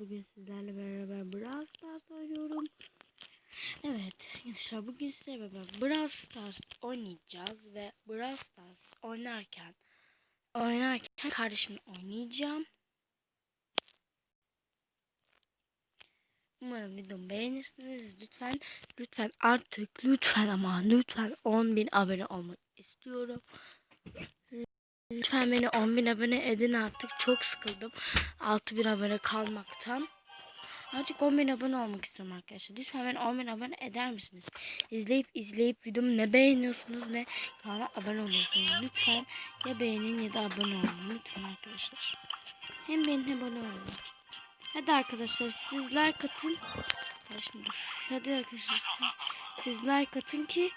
bugün sizlerle beraber Brawl Stars oynuyorum. Evet arkadaşlar bugün sizlerle beraber Brawl Stars oynayacağız ve Brawl Stars oynarken oynarken kardeşimle oynayacağım. Umarım videomu beğenirsiniz. Lütfen lütfen artık lütfen ama lütfen 10.000 abone olmak istiyorum. Lütfen beni 10.000 abone edin artık. Çok sıkıldım. 6.000 abone kalmaktan. Artık 10.000 abone olmak istiyorum arkadaşlar. Lütfen beni 10.000 abone eder misiniz? İzleyip izleyip videomu ne beğeniyorsunuz ne kanala abone oluyorsunuz. Lütfen ya beğenin ya da abone olun. Lütfen arkadaşlar. Hem beğenin hem abone olun. Hadi arkadaşlar siz like atın. Dur. Hadi arkadaşlar siz, siz like atın ki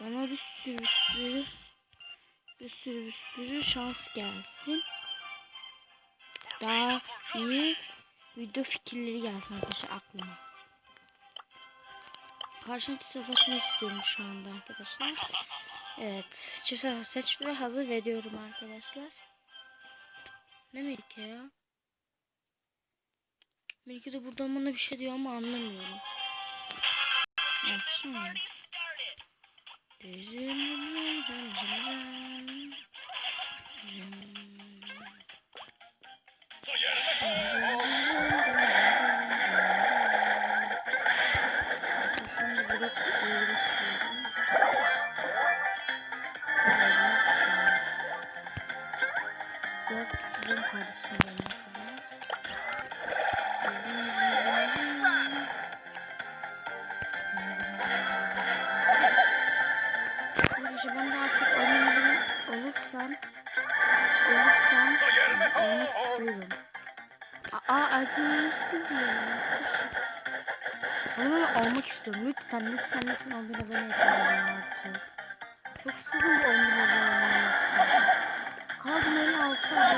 bana bir sürü sürü bir sürü bir sürü şans gelsin. Daha iyi video fikirleri gelsin arkadaşlar aklıma. Karşına savaşmak istiyorum şu anda arkadaşlar. Evet. Çift seç ve hazır veriyorum arkadaşlar. Ne Melike ya? Melike de buradan bana bir şey diyor ama anlamıyorum. Açsana. Biraz bin abone olmalısın. Çok sıkıldı 10 bin. Kaldım 56 abone.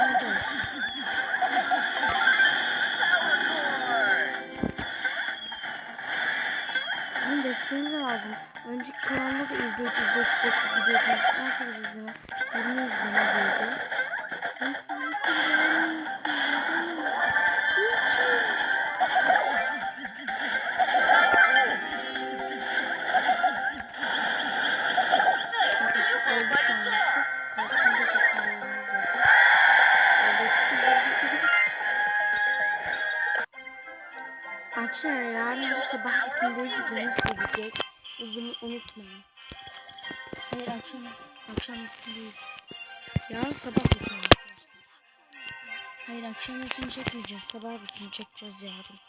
Arkadaşlar yarın sabah ikindeyiz dönüş gelecek. Bunu unutmayın. Hayır akşam akşam ikindeyiz. Yarın sabah arkadaşlar. Hayır akşam bütün çekmeyeceğiz. Sabah bütün çekeceğiz yarın.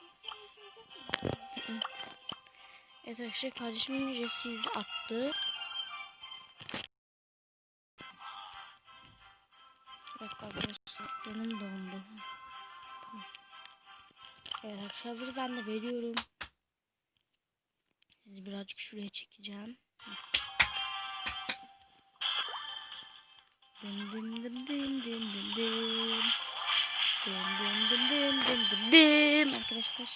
Evet arkadaşlar kardeşimin ücretsiz attı. Canım dondu. Evet hazır ben de veriyorum. Sizi birazcık şuraya çekeceğim. Dım dım dım dım dım dım dım. Dım dım dım dım dım dım dım. Arkadaşlar.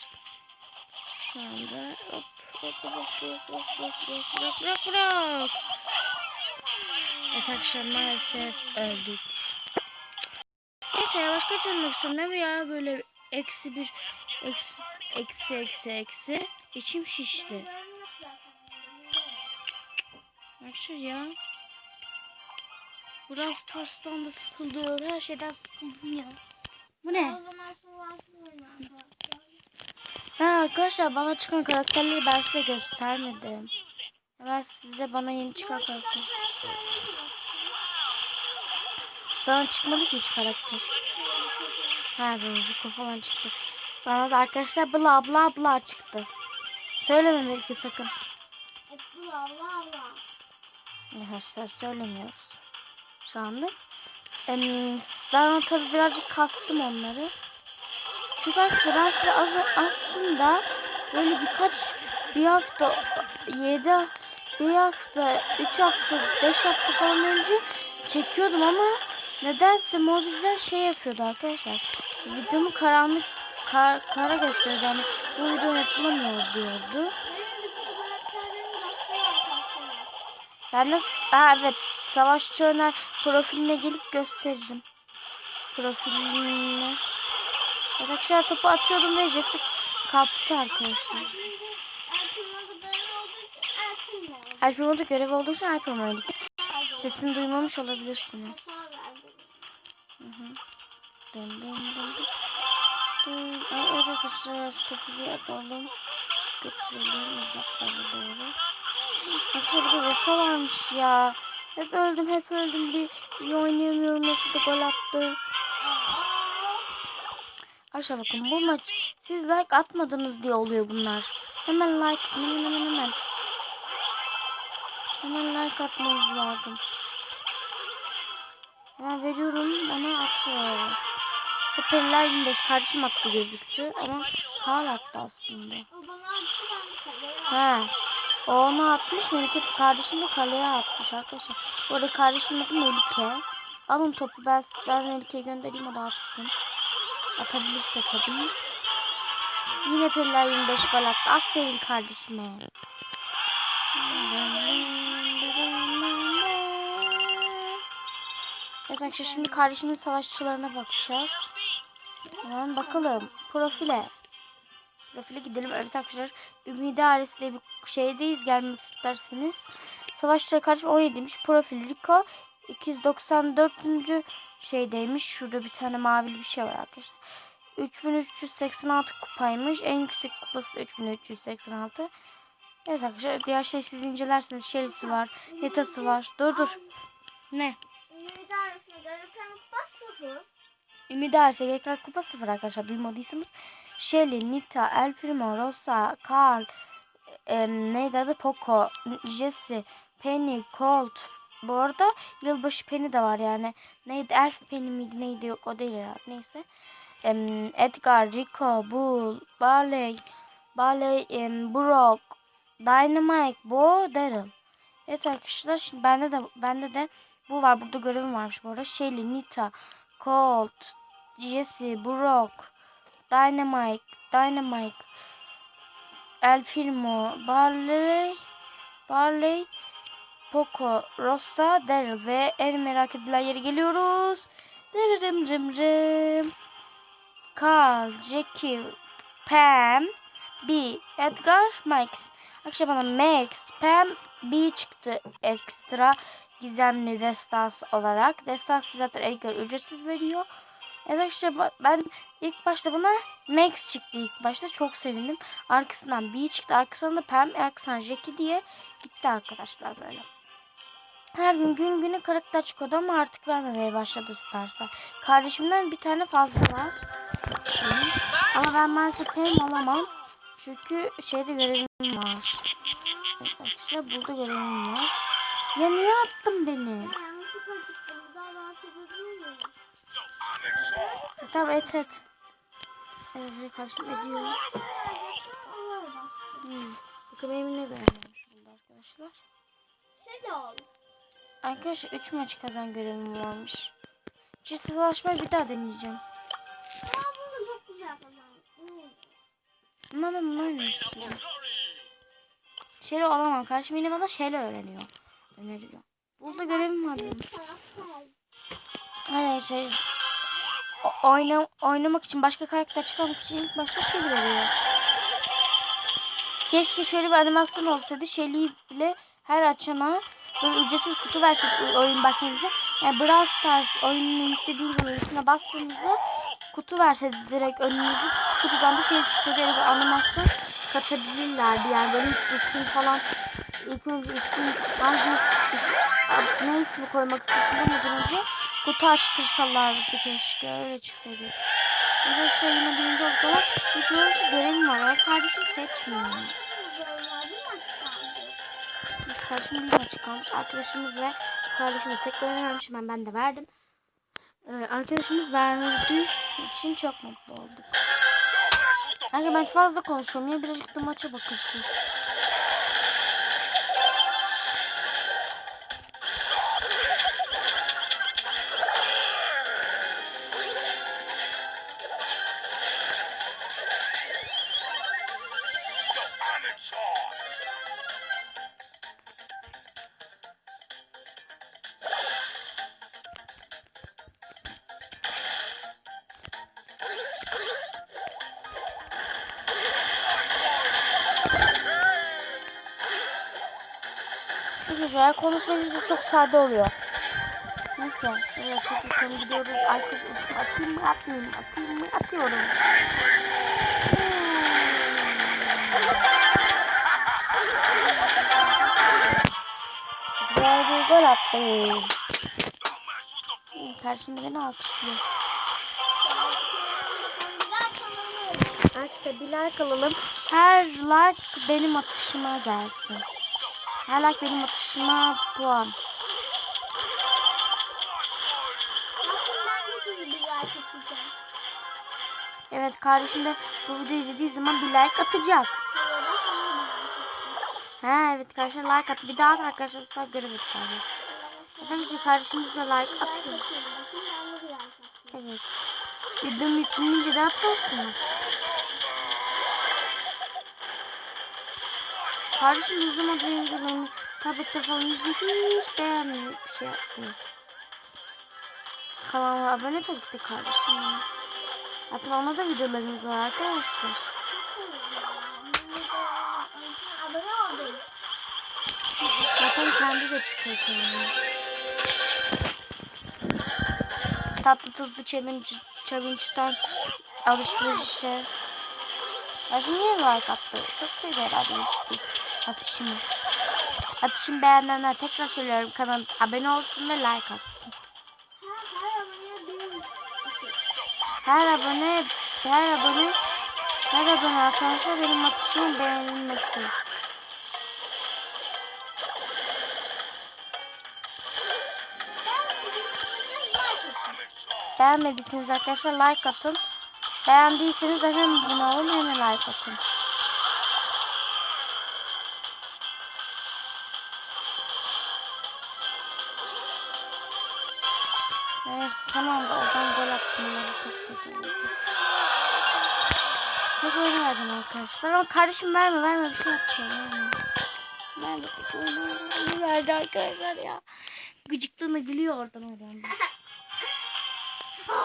Şu anda hop hop hop hop hop hop hop hop hop hop. Evet arkadaşlar maalesef öldük. Neyse yavaş kaçırmak istiyorum. Ne ya böyle eksi bir eksi eksi eksi eksi. İçim şişti. Arkadaşlar ya. Biraz Stars'tan da sıkıldım. Her şeyden sıkıldım ya. Bu ne? Ha arkadaşlar bana çıkan karakterleri ben size göstermedim. Ben size bana yeni çıkan karakter. Sana çıkmadı ki hiç karakter. Ha Rozuko falan çıktı. Bana da arkadaşlar bla bla bla çıktı. Söyleme belki sakın. Arkadaşlar söylemiyoruz. Şu anda. Ben tabi birazcık kastım onları. Çünkü arkadaşlar aslında böyle birkaç bir hafta yedi bir hafta üç hafta beş hafta falan önce çekiyordum ama nedense mobizler şey yapıyordu arkadaşlar. Videomu karanlık kar, kara gösteriyordu. Yani bu video yapılamıyor diyordu. Ben nasıl... Aa, evet. Savaşçı Öner profiline gelip gösteririm. Profiline. Arkadaşlar topu atıyordum ve Jesse kaptı arkadaşlar. Alper oldu görev olduğu için Alper oynadık. Sesini duymamış olabilirsiniz. Dın dın dın. Dın. Ay, arkadaşlar bir atalım. Götürelim uzaklara doğru. Arkadaşlar bir Vefa varmış ya. Hep öldüm hep öldüm. Bir, bir oynayamıyorum. Nasıl da gol attı. Arkadaşlar bakın bu maç siz like atmadınız diye oluyor bunlar. Hemen like hemen hemen hemen. Hemen like atmanız lazım. Ben veriyorum bana atıyor. Hepeliler 25 kardeşim attı gözüktü ama Karl attı aslında. He. O onu atmış Melike kardeşim de kaleye atmış arkadaşlar. Bu arada kardeşim adı Melike. Alın topu ben, ben Melike'ye göndereyim o da atsın. Atabilirse tabii. Yine Peliler 25 gol attı. Aferin kardeşime. Evet arkadaşlar şimdi kardeşimin savaşçılarına bakacağız. Hemen bakalım. Profile. Profile gidelim. Evet arkadaşlar. Ümidi ailesi bir şeydeyiz. Gelmek isterseniz. Savaşçıları kardeşim 17'ymiş. Profil Rico 294. şeydeymiş. Şurada bir tane mavili bir şey var arkadaşlar. 3386 kupaymış. En yüksek kupası da 3386. Evet arkadaşlar diğer şey siz incelersiniz. Shelly'si var. Netası var. Dur dur. Ne? Ümidi Arse Gekler Kupa 0 arkadaşlar duymadıysanız. Shelly, Nita, El Primo, Rosa, Carl, e, neydi adı? Poco, Jesse, Penny, Colt. Bu arada yılbaşı Penny de var yani. Neydi? Elf Penny miydi? Neydi? Yok o değil herhalde. Neyse. Em, Edgar, Rico, Bull, Barley, Barley, em, Brock, Dynamite, Bo, Daryl. Evet arkadaşlar şimdi bende de bende de bu var. Burada görevim varmış bu arada. Shelly, Nita, Colt, Jesse, Brock, Dynamite, Dynamite, El Primo, Barley, Barley, Poco, Rosa, Daryl ve en merak edilen yere geliyoruz. Dırırım rım rım. Carl, Jackie, Pam, B, Edgar, Max. Akşam bana Max, Pam, B çıktı ekstra gizemli destans olarak. Destans zaten Edgar ücretsiz veriyor. Evet arkadaşlar ben ilk başta buna Max çıktı ilk başta çok sevindim. Arkasından B çıktı arkasından da Pam arkasından Jackie diye gitti arkadaşlar böyle. Her gün gün günü karakter çıkıyordu ama artık vermemeye başladı Supercell. Kardeşimden bir tane fazla var. Benim. Ama ben maalesef Pam alamam. Çünkü şeyde görevim var. Arkadaşlar burada görevim var. Ya niye attın beni? Tamam et et. Evet karşım ediyor. Hmm. Bakın benim ne beğenmemiş burada arkadaşlar. Arkadaşlar 3 maç kazan görevim varmış. Savaşmayı bir daha deneyeceğim. Ama ben bunu istiyorum. Şere olamam. Karşım yine bana şeyle öğreniyor. Öneriyor. Burada görevim var benim. Hayır şey. O- oyna, oynamak için başka karakter çıkarmak için ilk başta şey veriyor. Keşke şöyle bir animasyon olsaydı. Shelly bile her açana böyle ücretsiz kutu verseydi oyun başlayınca. Yani Brawl Stars oyununu yüklediğiniz zaman üstüne bastığınızda kutu verseydi direkt önünüzü kutudan da şey çıksa böyle bir animasyon katabilirlerdi. Yani benim üstünü falan ilk önce üstün hangi üstün, ne ismi koymak istiyorsun demeden önce kutu açtırsalardı keşke öyle çıksaydı. Arkadaşlar yine birinci olduk ama görevim var. Ya kardeşim seçmiyor. Biz kardeşim bir maç kalmış. Arkadaşımız ve kardeşim de tek görev vermiş. Hemen ben de verdim. Ee, arkadaşımız vermediği için çok mutlu olduk. Kanka ben fazla konuşuyorum. Ya birazcık da maça bakılsın. Eğer konuşmayınca çok sade oluyor. Neyse. Evet çok yukarı gidiyoruz. Arka atayım mı atmayayım mı? Atayım mı? Atıyorum. Güzel bir gol attım. Karşımda beni alkışlıyor. Arkadaşlar bir like alalım. Her like benim atışıma gelsin. Like benim atışıma puan. Evet kardeşim de bu videoyu izlediği zaman bir like atacak. Ha evet kardeşim like at. Bir daha at arkadaşlar sefer göremedik kardeşim. Efendim ki kardeşimiz de like atıyor. Evet. Videom yüklenince de atarsınız. Kardeşim ne zaman beni tablette falan izledi hiç beğenmiyor bir şey yapmıyor. Kanalıma abone de gitti kardeşim. Hatta ona da videolarımız var arkadaşlar. Abone oldum. Zaten kendi de çıkıyor kendine. Tatlı tuzlu challenge, challenge'dan alışverişe. Bakın niye like attı? Çok sevdi herhalde atışımı. Atışımı beğenenler tekrar söylüyorum kanalımıza abone olsun ve like atsın. Her abone, her abone, her abone arkadaşlar benim atışımın beğenilmesi. Beğenmediyseniz arkadaşlar like atın. Beğendiyseniz hemen abone olun hemen like atın. Tamam da oradan gol attım. Çok kötü oldu. Ne golü verdim arkadaşlar. Ama kardeşim verme verme bir şey yapacağım. Verme. Verme. Golü verdi arkadaşlar ya. Gıcıklığına gülüyor oradan oradan.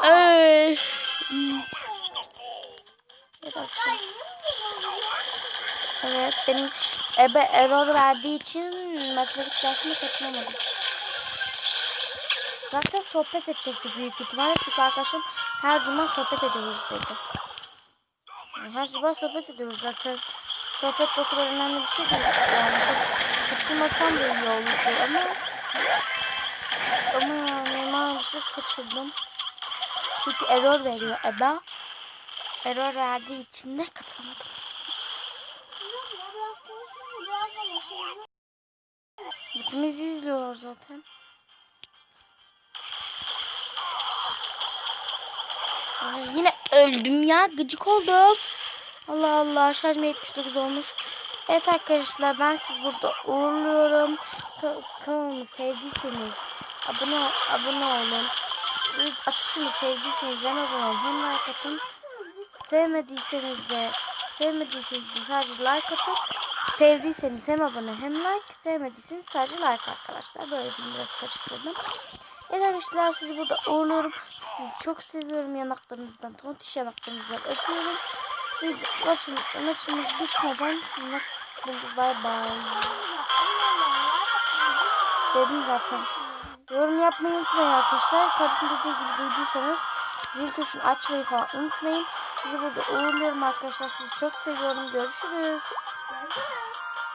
Eee. Evet benim ebe error verdiği için matematik dersine katılamadım. Zaten sohbet edecektik büyük ihtimalle çünkü arkadaşım her zaman sohbet ediyoruz dedi. Her zaman sohbet ediyoruz zaten. Sohbet o kadar önemli bir şey değil. Yani çok katılmasam da iyi olurdu ama ama yani maalesef kaçırdım. Çünkü error veriyor Eba. Error verdiği için de katılamadım. İkimiz izliyor zaten. Ay, yine öldüm ya. Gıcık oldum. Allah Allah. Şarjım 79 olmuş. Evet arkadaşlar ben siz burada uğurluyorum. Ka- kanalımı sevdiyseniz abone abone olun. Açısını sevdiyseniz hem abone olun hem like atın. Sevmediyseniz de sevmediyseniz de sadece like atın. Sevdiyseniz hem abone hem like. Sevmediyseniz sadece like arkadaşlar. Böyle bir biraz karıştırdım. Evet arkadaşlar sizi burada uğurluyorum. Sizi çok seviyorum yanaklarınızdan. Tontiş yanaklarınızdan öpüyorum. Ve maçımız, maçımız bitmeden sizinle bay bay. Dedim zaten. Yorum yapmayı unutmayın arkadaşlar. Kardeşim dediği gibi duyduysanız zil tuşunu açmayı falan unutmayın. Sizi burada uğurluyorum arkadaşlar. Sizi çok seviyorum. Görüşürüz. Görüşürüz.